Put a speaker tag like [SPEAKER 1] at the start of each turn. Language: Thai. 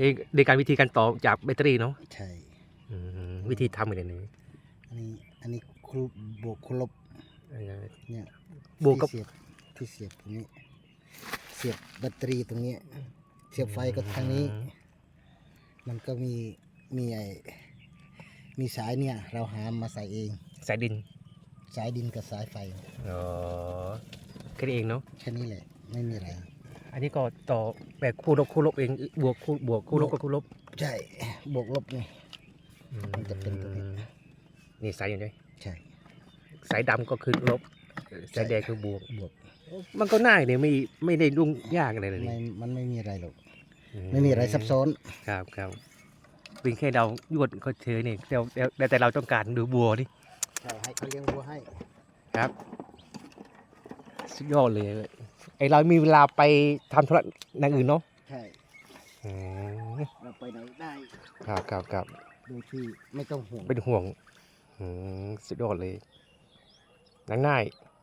[SPEAKER 1] นี่ในการวิธีการต่อจากแบตเตอรี่เนาะ
[SPEAKER 2] ใช่
[SPEAKER 1] อืมวิธีทำเป็นยังไง
[SPEAKER 2] อันนี้อันนี้ครูบวกครูลบ
[SPEAKER 1] เออ
[SPEAKER 2] เนี่ย
[SPEAKER 1] บวกกับ
[SPEAKER 2] ที่เสียบที่เสียบตรงนี้ เสียบแบตเตอรี่ตรงนี้ เสียบไฟก็ทางนี้ มันก็มีมีไอมีสายเนี่ย เราหามาใส่เอง
[SPEAKER 1] สายดิน
[SPEAKER 2] สายดินกับสายไฟ
[SPEAKER 1] อ๋อแค่นี้เองเนาะ
[SPEAKER 2] แค่นี้แหละ ไม่มีอะไร
[SPEAKER 1] อั นนี้ก็ต่อแบบคู่ลบคู่ลบเองบวกคู่บวกคู่ลบกับคู่ลบ
[SPEAKER 2] ใช่บวกลบนี่ มันจะเป็นตัวนี้
[SPEAKER 1] นี่สายอย่างไร
[SPEAKER 2] ใช่
[SPEAKER 1] สายดำก็คือลบสายแดงคือบวก
[SPEAKER 2] บวก
[SPEAKER 1] มันก็ง่ายเนี่ยไม่ไม่ได้ยุ่งยากอะไรเลย
[SPEAKER 2] ไม่
[SPEAKER 1] นี่
[SPEAKER 2] มันไม่มีอะไรหรอก
[SPEAKER 1] อื
[SPEAKER 2] ไม่มีอะไรซับซ้อน
[SPEAKER 1] ครับครับเป็นแค่เรายวดก็เฉยนี่แต่แต่แต่เราต้องการดูบัวนี่
[SPEAKER 2] ใช่ให้เขาเลี้ยงวัวให้
[SPEAKER 1] ครับ สุดยอดเลย ไอเรามีเวลาไปทำธุระอย่างอื่นเนาะ
[SPEAKER 2] ใช่
[SPEAKER 1] อืม
[SPEAKER 2] เราไปไหนได้
[SPEAKER 1] ครับครับครับ
[SPEAKER 2] โดยที่ไม่ต้องห่วง
[SPEAKER 1] เป็นห่วงอืมสุดยอดเลยง่ายๆ